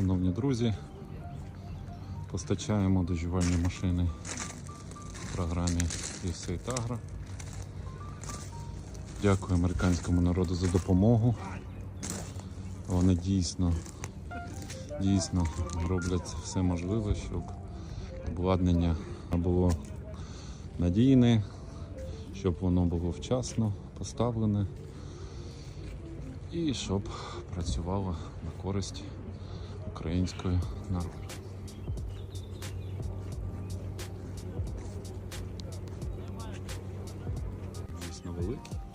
Шановні друзі, постачаємо доживальні машини в програмі «Єсейт Агро». Дякую американському народу за допомогу. Вони дійсно, дійсно роблять все можливе, щоб обладнання було надійне, щоб воно було вчасно поставлене і щоб працювало на користь української народу. Звісно, великий.